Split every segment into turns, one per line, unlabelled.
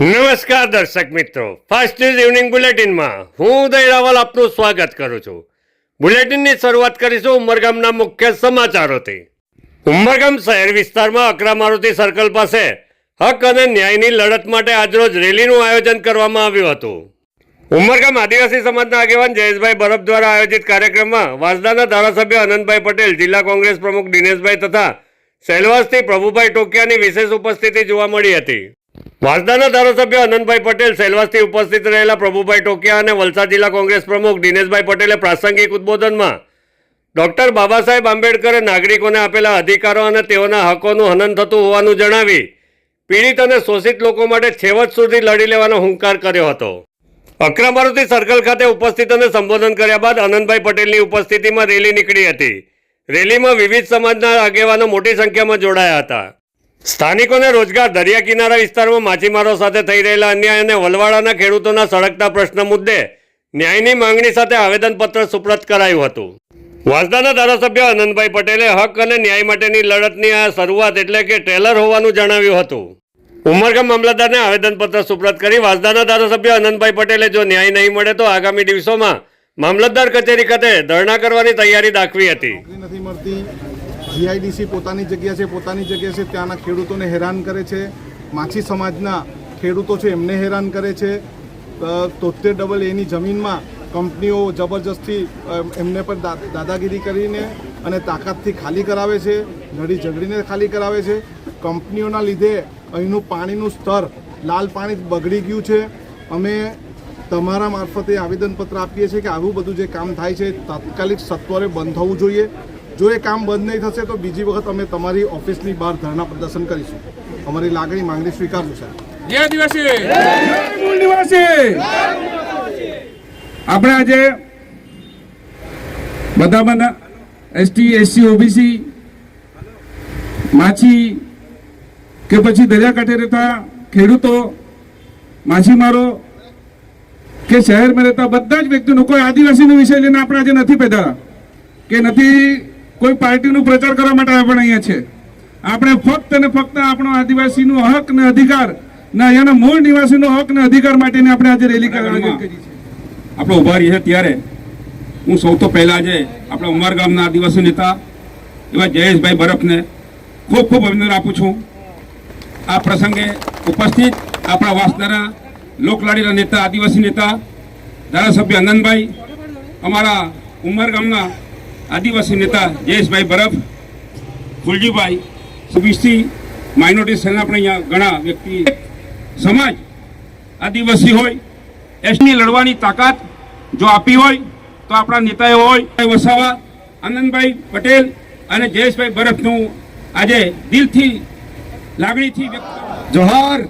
નમસ્કાર દર્શક મિત્રો. ફાસ્ટ ન્યૂઝ ઇવનિંગ બુલેટિનમાં હું ઉદય આપનું સ્વાગત કરું છું. બુલેટિનની શરૂઆત કરીશું ઉમરગામના મુખ્ય સમાચારોથી. ઉમરગામ શહેર વિસ્તારમાં અકરા મારુતિ સર્કલ પાસે હક અને ન્યાયની લડત માટે આજરોજ રેલીનું આયોજન કરવામાં આવ્યું હતું. ઉમરગામ આદિવાસી સમાજના આગેવાન જયેશભાઈ બરફ દ્વારા આયોજિત કાર્યક્રમમાં વાસદાના ધારાસભ્ય અનંતભાઈ પટેલ, જિલ્લા કોંગ્રેસ પ્રમુખ દિનેશભાઈ તથા સેલવાસથી પ્રભુભાઈ ટોકિયાની વિશેષ ઉપસ્થિતિ જોવા મળી હતી. વાસદાના ધારાસભ્ય અનંતભાઈ પટેલ સેલવાસથી ઉપસ્થિત રહેલા પ્રભુભાઈ ટોકિયા અને વલસાડ જિલ્લા કોંગ્રેસ પ્રમુખ દિનેશભાઈ પટેલે પ્રાસંગિક ઉદ્બોધનમાં ડોક્ટર બાબા સાહેબ આંબેડકરે નાગરિકોને આપેલા અધિકારો અને તેઓના હકોનું હનન થતું હોવાનું જણાવી પીડિત અને શોષિત લોકો માટે છેવટ સુધી લડી લેવાનો હુંકાર કર્યો હતો. અક્રમારુતિ સર્કલ ખાતે ઉપસ્થિત અને સંબોધન કર્યા બાદ આનંદભાઈ પટેલની ઉપસ્થિતિમાં રેલી નીકળી હતી. રેલીમાં વિવિધ સમાજના આગેવાનો મોટી સંખ્યામાં જોડાયા હતા. સ્થાનિકોને રોજગાર દરિયા કિનારા વિસ્તારમાં માછીમારો સાથે થઈ રહેલા અન્યાય અને વલવાડાના ખેડૂતોના સળગતા પ્રશ્ન મુદ્દે ન્યાયની માંગણી સાથે આવેદનપત્ર સુપ્રત કરાયું હતું. વાસદાના ધારાસભ્ય આનંદભાઈ પટેલે હક અને ન્યાય માટેની લડતની આ શરૂઆત એટલે કે ટ્રેલર હોવાનું જણાવ્યું હતું. ઉમરગામ મામલતદારને આવેદનપત્ર સુપ્રત કરી વાંસદાના ધારાસભ્ય આનંદભાઈ પટેલે જો ન્યાય નહીં મળે તો આગામી દિવસોમાં મામલતદાર કચેરી ખાતે ધરણા કરવાની તૈયારી દાખવી હતી.
નથી મળતી જીઆઈડીસી પોતાની જગ્યા છે, પોતાની જગ્યા છે, ત્યાંના ખેડૂતોને હેરાન કરે છે. માછી સમાજના ખેડૂતો છે, એમને હેરાન કરે છે. તોતેર ડબલ એની જમીનમાં કંપનીઓ જબરજસ્તી એમને પર દાદાગીરી કરીને અને તાકાતથી ખાલી કરાવે છે નડી ઝઘડીને ખાલી કરાવે છે. કંપનીઓના લીધે અહીંનું પાણીનું સ્તર લાલ પાણી બગડી ગયું છે. અમે તમારા મારફતે આવેદનપત્ર આપીએ છીએ કે આવું બધું જે કામ થાય છે, તાત્કાલિક સત્વરે બંધ થવું જોઈએ. જો એ કામ બંધ નહીં થશે તો બીજી વખત અમે તમારી ઓફિસની બહાર ધરણા પ્રદર્શન કરીશું. અમારી લાગણી માંગણી સ્વીકારશું સાહેબ
જય આદિવાસી! મૂળ નિવાસી! આપણે આજે બધા બધા એસટી એસસી ઓબીસી માછી કે પછી દરિયાકાંઠે રહેતા ખેડૂતો માછીમારો કે શહેરમાં રહેતા બધા જ વ્યક્તિનો કોઈ આદિવાસીનો વિષય લઈને આપણે આજે નથી પેદા કે નથી કોઈ પાર્ટીનું પ્રચાર કરવા માટે આપણે અહીંયા છે. આપણે ફક્ત અને ફક્ત આપણો આદિવાસીનો હક ને અધિકાર ને અહીંયાના મૂળ નિવાસીનો હક ને અધિકાર માટેની આપણે આજે રેલી કરવાની કરી છે.
આપણે ઊભા રહીએ ત્યારે હું સૌ તો પહેલા આજે આપણા ઉમર ગામના આદિવાસી નેતા એવા જયેશભાઈ બરફને ખૂબ ખૂબ અભિનંદન આપું છું. આ પ્રસંગે ઉપસ્થિત આપણા વાસદાના લોકલાડીના નેતા આદિવાસી નેતા ધારાસભ્ય આનંદભાઈ અમારા ઉમર ગામના આદિવાસી નેતા જયેશભાઈ બરફ, ફુલજીભાઈ બીસી માઇનોરિટી સેલના પણ અહીંયા ઘણા વ્યક્તિ, સમાજ આદિવાસી હોય, એસની લડવાની તાકાત જો આપી હોય, તો આપણા નેતાઓ હોય. વસાવા, આનંદભાઈ પટેલ અને જયેશભાઈ બરફનું આજે દિલથી લાગણીથી વ્યક્ત
જોહાર!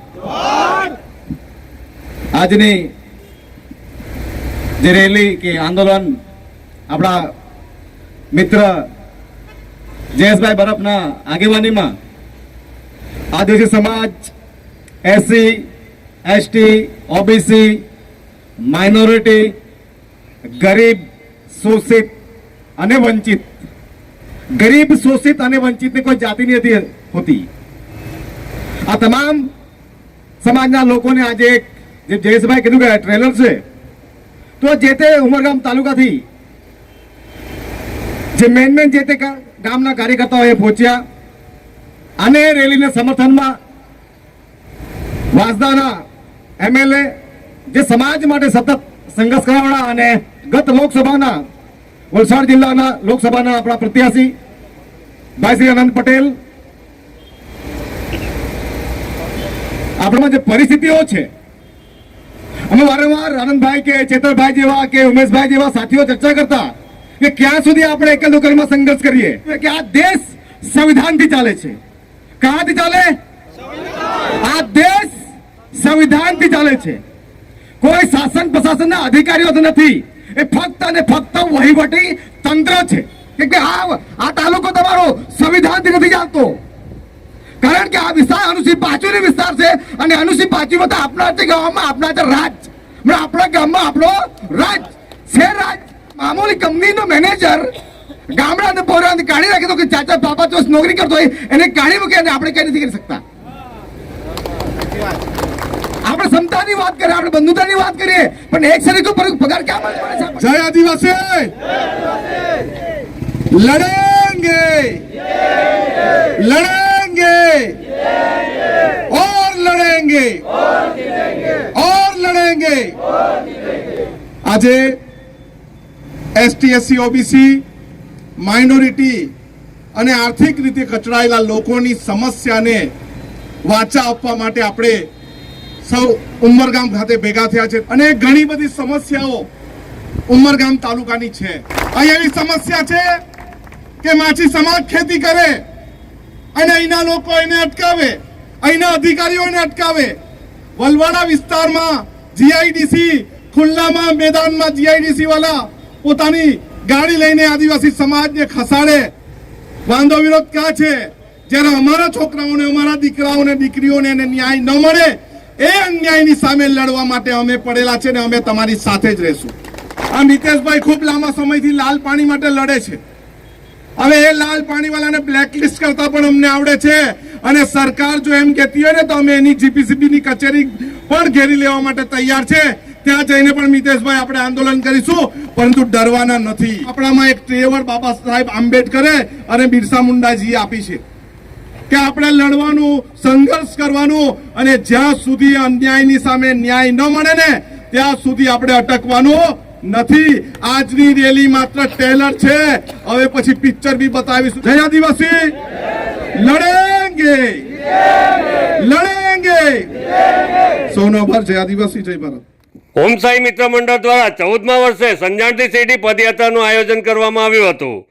આજની જે રેલી કે આંદોલન આપણા મિત્ર જયેશભાઈ બરફના આગેવાનીમાં આદિવાસી સમાજ, એસસી, એસટી, ઓબીસી, માઇનોરિટી, ગરીબ, શોષિત અને વંચિત. ગરીબ, શોષિત અને વંચિતની કોઈ જાતિ નથી હોતી. આ તમામ સમાજના લોકોને આજે એક જે જયેશભાઈ કીધું કે ટ્રેલર છે, તો જે તે ઉમરગામ તાલુકાથી જે મેન મેન જે તે ગામના કાર્યકર્તાઓ એ પહોંચ્યા અને રેલીના સમર્થનમાં વાસદાના એમએલએ જે સમાજ માટે સતત સંઘર્ષ કરવાના અને ગત લોકસભાના, વલસાડ જિલ્લાના લોકસભાના આપણા પ્રત્યાશી ભાઈ શ્રી આનંદ પટેલ, આપણામાં જે પરિસ્થિતિઓ છે, અમે વારંવાર આનંદભાઈ કે ચેતરભાઈ જેવા કે ઉમેશભાઈ જેવા સાથીઓ ચર્ચા કરતા કે ક્યાં સુધી આપણે એકલ દુકાનમાં સંઘર્ષ કરીએ? કે આ દેશ સંવિધાનથી ચાલે છે. ક્યાંથી ચાલે? આ દેશ સંવિધાનથી ચાલે છે. કોઈ શાસન પ્રશાસનના અધિકારીઓ નથી. એ ફક્ત અને ફક્ત વહીવટી તંત્ર છે. કે આ આ તાલુકો તમારો સંવિધાનથી નથી ચાલતો. કારણ કે આ વિસ્તાર અનુસૂચિત પાંચમી વિસ્તાર છે અને અનુસૂચિત પાંચમી તો આપણા ગામમાં, આપણા રાજ. આપણા ગામમાં આપણો રાજ છે રાજ. મામૂલી કંપનીનો મેનેજર ગામડાને પોરાને કાઢી રાખે તો કે ચાચા પાપા ચોસ નોકરી કરતો હોય એને કાઢી મૂકે અને આપણે કઈ નથી કરી શકતા. આપણે સમતાની વાત કરીએ આપણે બંધુતાની વાત કરીએ પણ એક સરખો પગાર ક્યાં મળે?
જય આદિવાસી! લડેંગે! લડેંગે! ઓર લડેંગે! ઓર લડેંગે! આજે એસટી એસસી ઓબીસી માઇનોરિટી અને આર્થિક રીતે કચડાયેલા લોકોની સમસ્યાને વાચા આપવા માટે આપણે સૌ ઉમરગામ ખાતે ભેગા થયા છે અને ઘણી બધી સમસ્યાઓ ઉમરગામ તાલુકાની છે. અહીં એવી સમસ્યા છે કે માછી સમાજ ખેતી કરે અને અહીંના લોકો એને અટકાવે, અહીંના અધિકારીઓ એને અટકાવે. વલવાડા વિસ્તારમાં જીઆઈડીસી ખુલ્લામાં મેદાનમાં જીઆઈડીસી વાળા પોતાની ગાડી લઈને આદિવાસી સમાજને ખસાડે. વાંધો, વિરોધ ક્યાં છે? જ્યારે અમારા છોકરાઓને, અમારા દીકરાઓને દીકરીઓને એને ન્યાય ન મળે, એ અન્યાયની સામે લડવા માટે અમે પડેલા છે ને અમે તમારી સાથે જ રહેશું. આ નીતેશભાઈ ખૂબ લાંબા સમયથી લાલ પાણી માટે લડે છે. હવે એ લાલ પાણીવાળાને બ્લેકલિસ્ટ કરતા પણ અમને આવડે છે. અને સરકાર જો એમ કહેતી હોય ને, તો અમે એની જીપીસીબીની કચેરી પણ ઘેરી લેવા માટે તૈયાર છે. ત્યાં જઈને પણ મિતેશભાઈ આપણે આંદોલન કરીશું પરંતુ ડરવાના નથી. આપણામાં એક ટ્રેવર બાબા સાહેબ આંબેડકરે અને બિરસા મુંડાજીએ આપી છે કે આપણે લડવાનું સંઘર્ષ કરવાનું અને જ્યાં સુધી અન્યાયની સામે ન્યાય ન મળે ને ત્યાં સુધી આપણે અટકવાનું નથી. આજની રેલી માત્ર ટેલર છે. હવે પછી પિક્ચર બી બતાવીશું. જય આદિવાસી! લડેંગે! લડેંગે! સોનો ભર જય આદિવાસી જય ભારત.
ઓમ સાઈ મિત્ર મંડળ દ્વારા ચૌદમા વર્ષે સંજાણથી શેરડી પદયાત્રાનું આયોજન કરવામાં આવ્યું હતું.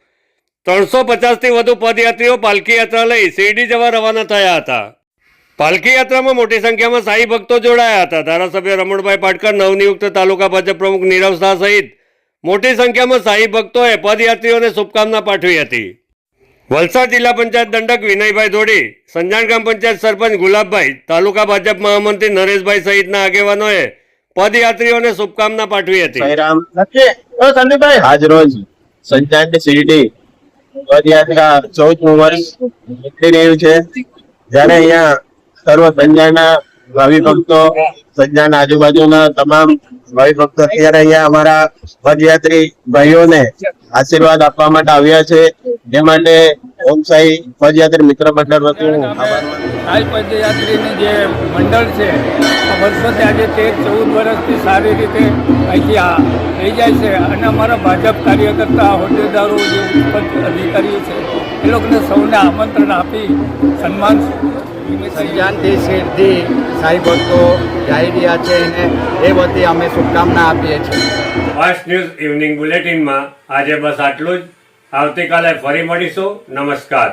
ત્રણસો પચાસથી વધુ પદયાત્રીઓ પાલખી યાત્રા લઈ શેરડી જવા રવાના થયા હતા. પાલખી યાત્રામાં મોટી સંખ્યામાં સાઈ ભક્તો જોડાયા હતા. ધારાસભ્ય રમણભાઈ પાટકર, નવનિયુક્ત તાલુકા ભાજપ પ્રમુખ નીરવ શાહ સહિત મોટી સંખ્યામાં સાઈ ભક્તોએ પદયાત્રીઓને શુભકામના પાઠવી હતી. વલસાડ જિલ્લા પંચાયત દંડક વિનયભાઈ ધોડી, સંજાણ ગ્રામ પંચાયત સરપંચ ગુલાબભાઈ, તાલુકા ભાજપ મહામંત્રી નરેશભાઈ સહિતના આગેવાનોએ પદયાત્રીઓને શુભકામના પાઠવી હતી.
સંદીપભાઈ. આજ રોજ સંજાણ શિરડી પદયાત્રા ચૌદમું વર્ષ નીકળી રહ્યું છે. જ્યારે અહીંયા સર્વ સંજાના ભાવિ ભક્તો સંજાણ આજુબાજુના તમામ ભાવિ ભક્તો અત્યારે અહીંયા અમારા પદયાત્રી ભાઈઓને આશીર્વાદ આપવા માટે આવ્યા છે. જે માટે ઓમ સાઈ પદયાત્રી મિત્ર મંડળ વતી આભાર.
સાઈ પદયાત્રીની જે મંડળ છે વર્ષોથી આજે તેર ચૌદ વર્ષથી સારી રીતે અહીંથી આ થઈ જાય છે. અને અમારા ભાજપ કાર્યકર્તા હોદ્દેદારો જે ઉચ્ચ અધિકારીઓ છે એ લોકોને સૌને આમંત્રણ આપી સન્માન
સંજાનથી સિદ્ધિ સાઈ ભક્તો જઈ રહ્યા છે અને એ બધી અમે શુભકામના આપીએ છીએ.
ફાસ્ટ ન્યૂઝ ઇવનિંગ બુલેટિનમાં આજે બસ આટલું જ. આવતીકાલે ફરી મળીશું. નમસ્કાર.